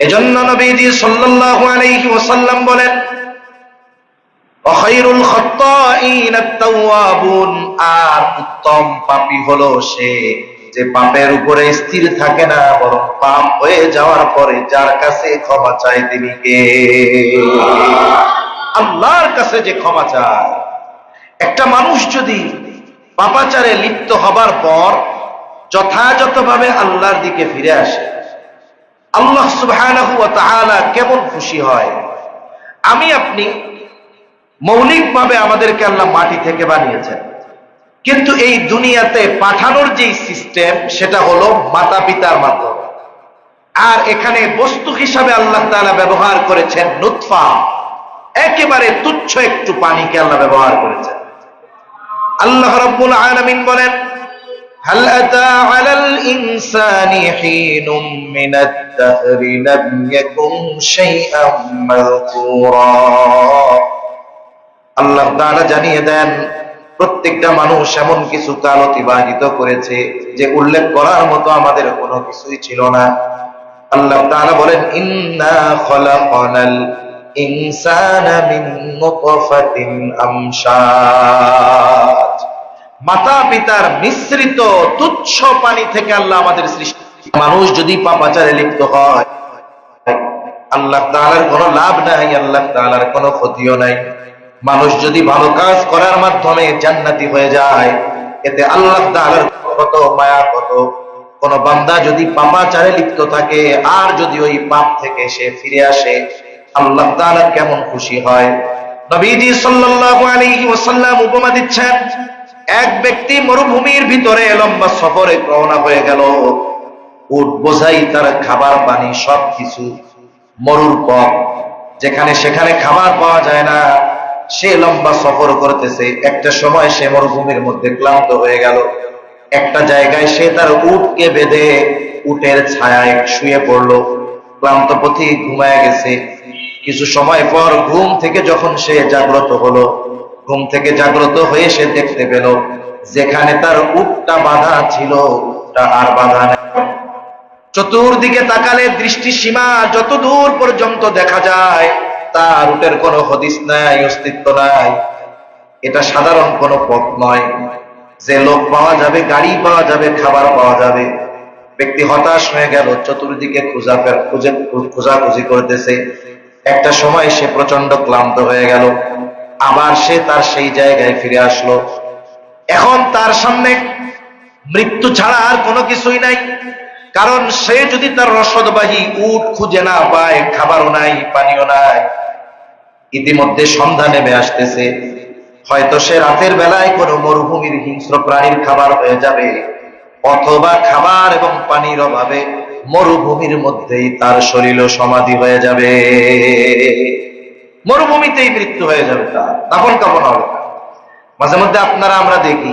এজন্য নবীজি সাল্লাল্লাহু আলাইহি ওয়াসাল্লাম বলেন, অখাইরুল খাত্তাইন আত-তাওয়াবুন আর উত্তম পাপী হলো সে যে পাপের উপরে স্থির থাকে না, বরং পাপ হয়ে যাওয়ার পরে যার কাছে ক্ষমা চায় তিনি কে? আল্লাহর কাছে যে ক্ষমা চায়। একটা মানুষ যদি পাপাচারে লিপ্ত হবার পর যথাযথভাবে আল্লাহর দিকে ফিরে আসে আল্লাহ ওয়া কেমন খুশি হয়? আমি, আপনি মৌলিকভাবে আমাদেরকে আল্লাহ মাটি থেকে বানিয়েছেন। কিন্তু এই দুনিয়াতে পাঠানোর যে সিস্টেম, সেটা হলো মাতা পিতার মাধ্যমে। আর এখানে বস্তু হিসাবে আল্লাহ তালা ব্যবহার করেছেন নুতফা। একেবারে তুচ্ছ একটু পানিকে আল্লাহ ব্যবহার করেছেন। আল্লাহ রাব্বুল আলামিন বলেন هل أتى على الإنسان حين من الدهر لم يكن شيئا مذكورا আল্লাহ তাআলা জানিয়ে দেন প্রত্যেকটা মানুষ এমন কিছু কাল অতিবাহিত করেছে যে উল্লেখ করার মতো আমাদের কোনো কিছুই ছিল না আল্লাহ তাআলা বলেন ইন্না খলাকনাল ইনসানা মিন নুতফাতিন আমশাজ মাতা পিতার মিশ্রিত তুচ্ছ পানি থেকে আল্লাহ আমাদের সৃষ্টি মানুষ যদি পাপাচারে লিপ্ত হয়, আল্লাহ তাআলার কোনো লাভ নাই, আল্লাহ তাআলার কোনো ক্ষতিও নাই। মানুষ যদি ভালো কাজ করার মাধ্যমে জান্নাতি হয়ে যায়, এতে আল্লাহ তাআলার কত মায়া, কত কোন বান্দা যদি পাপাচারে লিপ্ত থাকে, আর যদি ওই পাপ থেকে সে ফিরে আসে, আল্লাহ তাআলা কেমন খুশি হয়। নবীজি সাল্লাল্লাহু আলাইহি ওয়াসাল্লাম উপমা দিচ্ছেন এক ব্যক্তি মরুভূমির ভিতরে লম্বা সফরে রওনা হয়ে গেল। উট বোঝাই তার খাবার পানি সবকিছু। মরুর পথ, যেখানে সেখানে খাবার পাওয়া যায় না। সে লম্বা সফর করতেছে। একটা সময় সে মরুভূমির মধ্যে ক্লান্ত হয়ে গেল। একটা জায়গায় সে তার উটকে বেঁধে উটের ছায়ায় শুয়ে পড়ল। ক্লান্ত পথি ঘুমায় গেছে। কিছু সময় পর ঘুম থেকে যখন সে জাগ্রত হলো ঘুম থেকে জাগ্রত হয়ে সে দেখতে পেল যেখানে তার উটটা বাঁধা ছিল উটটা আর বাঁধা নেই। চতুর্দিকে তাকালে দৃষ্টি সীমা যত দূর পর্যন্ত দেখা যায়, তার উটের কোনো হদিস নাই, অস্তিত্ব নাই। এটা সাধারণ কোনো পথ নয়। যে লোক পাওয়া যাবে, গাড়ি পাওয়া যাবে, খাবার পাওয়া যাবে। ব্যক্তি হতাশ হয়ে গেল, চতুর্দিকে খোঁজা খুঁজে, খোঁজাখুঁজি করতেছে। একটা সময় সে প্রচণ্ড ক্লান্ত হয়ে গেল। আবার সে তার সেই জায়গায় ফিরে আসলো। এখন তার সামনে মৃত্যু ছাড়া আর কোনো কিছুই নাই। কারণ সে যদি তার রসদবাহী উট খুঁজে না পায়, খাবারও নাই, পানিও নাই, ইতিমধ্যে সন্ধ্যা নেমে আসতেছে। হয়তো সে রাতের বেলায় কোনো মরুভূমির হিংস্র প্রাণীর খাবার হয়ে যাবে, অথবা খাবার এবং পানির অভাবে মরুভূমির মধ্যেই তার শরীর সমাধি হয়ে যাবে। মরুভূমিতেই মৃত্যু হয়ে যাবে তার, দাফন কাপন হবে মাঝে মধ্যে আপনারা আমরা দেখি,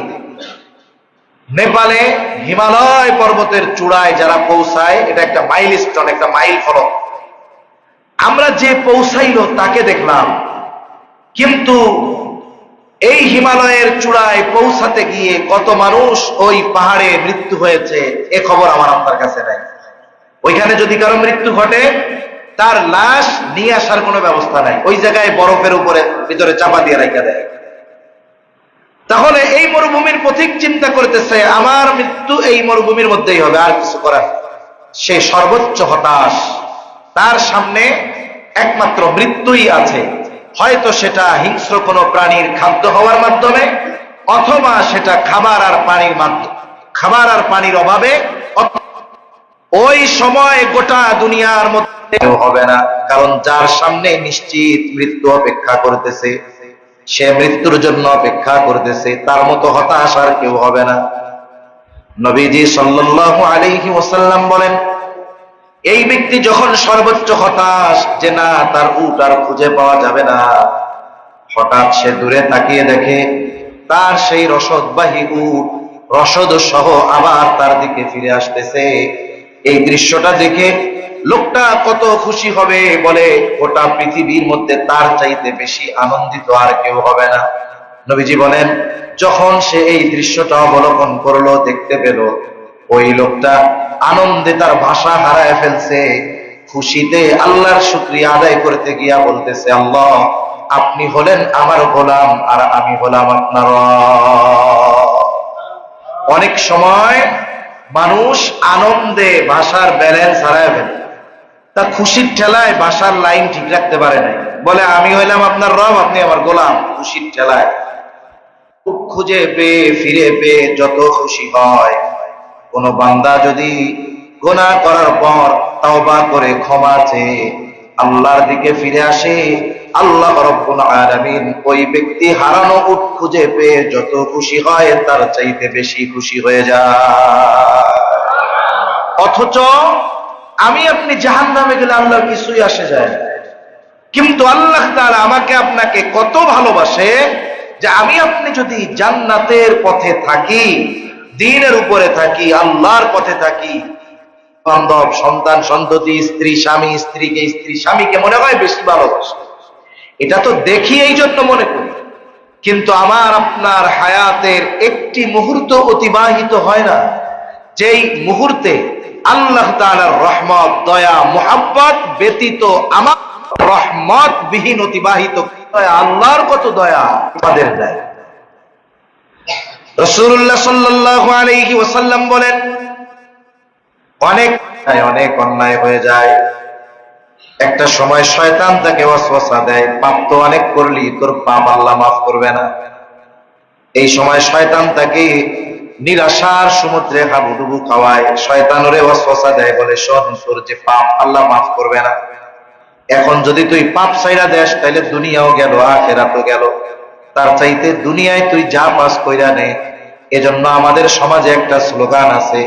নেপালে হিমালয় পর্বতের চূড়ায় যারা পৌঁছায়, এটা একটা মাইল স্টোন একটা মাইল ফলক। আমরা যে পৌঁছাইলো তাকে দেখলাম, কিন্তু এই হিমালয়ের চূড়ায় পৌঁছাতে গিয়ে কত মানুষ ওই পাহাড়ে মৃত্যু হয়েছে, এ খবর আমার আপনার কাছে নাই। ওইখানে যদি কারও মৃত্যু ঘটে তার লাশ নিয়ে আসার কোনো ব্যবস্থা নাই। ওই জায়গায় বরফের উপরে, ভিতরে চাপা দিয়ে রাখা দেয়। তাহলে এই মরুভূমির পথিক চিন্তা করতেছে, আমার মৃত্যু এই মরুভূমির মধ্যেই হবে, আর কিছু করার সে সর্বোচ্চ হতাশ। তার সামনে একমাত্র মৃত্যুই আছে। হয়তো সেটা হিংস্র কোনো প্রাণীর খাদ্য হওয়ার মাধ্যমে, অথবা সেটা খাবার আর পানির মাধ্যমে, খাবার আর পানির অভাবে ওই সময় গোটা দুনিয়ার মধ্যে কেউ হবে না। কারণ যার সামনে নিশ্চিত মৃত্যু অপেক্ষা করতেছে, সে মৃত্যুর জন্য অপেক্ষা করতেছে, তার মতো হতাশ আর কেউ হবে না। নবীজি সাল্লাল্লাহু আলাইহি ওয়াসাল্লাম বলেন, এই ব্যক্তি যখন সর্বোচ্চ হতাশ, যে না, তার উট আর খুঁজে পাওয়া যাবে না। হঠাৎ সে দূরে তাকিয়ে দেখে, তার সেই রসদবাহী উট রসদ সহ আবার তার দিকে ফিরে আসতেছে। এই দৃশ্যটা দেখে লোকটা কত খুশি হবে বলে গোটা পৃথিবীর মধ্যে তার চাইতে বেশি আনন্দিত আর কেউ হবে না। নবীজি বলেন, যখন সে এই দৃশ্যটা অবলোকন করল, দেখতে পেল, ওই লোকটা আনন্দে তার ভাষা হারায় ফেলছে, খুশিতে আল্লাহর শুক্রিয়া আদায় করতে গিয়া বলতেছে, আল্লাহ, আপনি হলেন আমার গোলাম আর আমি হলাম আপনার অনেক সময় মানুষ আনন্দে ভাষার ব্যালেন্স হারায় ফেলে। তা খুশির ঠেলায় ভাষার লাইন ঠিক রাখতে পারে নাই। বলে, আমি হইলাম আপনার রব, আপনি আমার গোলাম। খুশির ঠেলায়। খুঁজে পেয়ে ফিরে পেয়ে যত খুশি হয়। কোন বান্দা যদি গোনা করার পর তওবা করে ক্ষমা চেয়ে আল্লাহর দিকে ফিরে আসে আল্লাহ আলামিন ওই ব্যক্তি হারানো উঠ খুঁজে পেয়ে যত খুশি হয় তার চাইতে বেশি খুশি হয়ে যায়। অথচ আমি আপনি জাহান নামে গেলে আল্লাহ কিছুই আসে যায় কিন্তু আল্লাহ তাআলা আমাকে আপনাকে কত ভালোবাসে যে আমি আপনি যদি জান্নাতের পথে থাকি, দিনের উপরে থাকি, আল্লাহর পথে থাকি, বান্ধব, সন্তান, সন্ততি, স্ত্রী, স্বামী, স্ত্রীকে, স্ত্রী, স্বামীকে মনে হয় বেশি ভালোবাসে। এটা তো দেখি এই জন্য মনে করি। কিন্তু আমার আপনার হায়াতের একটি মুহূর্ত অতিবাহিত হয় না। যেই মুহূর্তে আল্লাহ তাআলার রহমত, দয়া, মোহাব্বত ব্যতীত আমার রহমত বিহীন অতিবাহিত আল্লাহর কত দয়া আমাদের দেয়। রসুল্লাহ সাল্লাল্লাহু আলাইহি ওয়াসাল্লাম বলেন, অনেক অনেক অন্যায় হয়ে যায়। একটা সময় শয়তান তাকে ওয়াসওয়াসা দেয়, পাপ তো অনেক করলি তোর পাপ আল্লাহ মাফ করবে না। এই সময় শয়তান তাকে নিরাশার সমুদ্রে হাবুডুবু খাওয়ায়, শয়তান ওরে ওয়াসওয়াসা দেয়, বলে, শোন, তোর যে পাপ আল্লাহ মাফ করবে না। এখন যদি তুই পাপ সাইরা দেস তাহলে দুনিয়াও গেল, আখেরাতও গেল। তার চাইতে দুনিয়ায় তুই যা পাস কইরা নে। এজন্য আমাদের সমাজে একটা স্লোগান আছে,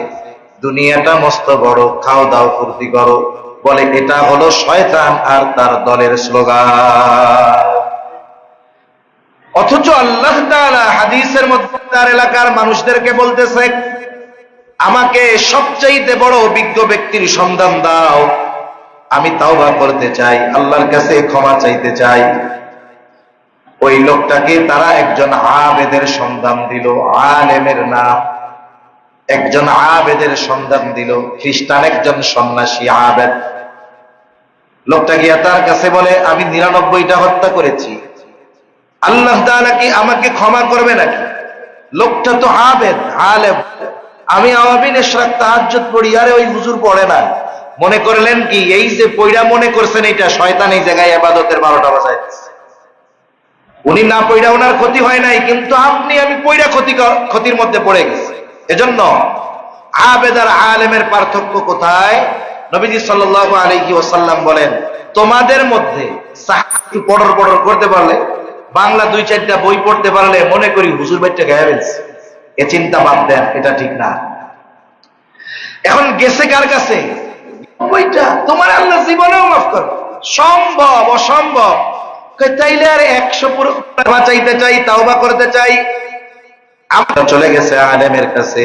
দুনিয়াটা মস্ত বড়, খাও দাও ফুর্তি করো। বলে, এটা হলো শয়তান আর তার দলের স্লোগান। অথচ আল্লাহ হাদিসের মধ্যে তার এলাকার মানুষদেরকে বলতেছে, আমাকে সবচাইতে বড় অভিজ্ঞ ব্যক্তির সন্ধান দাও। আমি তাওবা করতে চাই, আল্লাহর কাছে ক্ষমা চাইতে চাই। ওই লোকটাকে তারা একজন আবেদের সন্ধান দিল, আলেমের নাম। একজন আবেদের সন্ধান দিল, খ্রিস্টান একজন সন্ন্যাসী আবেদ। লোকটা গিয়া তার কাছে বলে, আমি নিরানব্বইটা হত্যা করেছি। আল্লাহ তাআলা কি আমাকে ক্ষমা করবে নাকি? লোকটা তো আবেদ, আলেম। আমি আওয়াবিন পড়ি, আরে ওই হুজুর পড়ে না। মনে করলেন কি, এই যে পইড়া মনে করছেন এটা শয়তান এই জায়গায় ইবাদতের 12টা বাজাইতেছে উনি না পইড়া ওনার ক্ষতি হয় নাই, কিন্তু আপনি, আমি পইড়া ক্ষতি ক্ষতির মধ্যে পড়ে গেছি। এজন্য আবেদ আর আলেমের পার্থক্য কোথায়? নবীজি সাল্লাল্লাহু আলাইহি ওয়াসাল্লাম বলেন, তোমাদের মধ্যে সাহাবী পড়র পড়র করতে পারলে, বাংলা দুই চারটা বই পড়তে পারলে মনে করি হুজুর বাইটটা গায়ে এ চিন্তা বাদ দেন, এটা ঠিক না। এখন গেছে কার কাছে? বইটা তোমার আল্লাহ জীবনেও মাফ কর সম্ভব, অসম্ভব। তাইলে আর একশো পুরো চাইতে চাই, তাওবা করতে চাই। আমরা চলে গেছে আলেমের কাছে।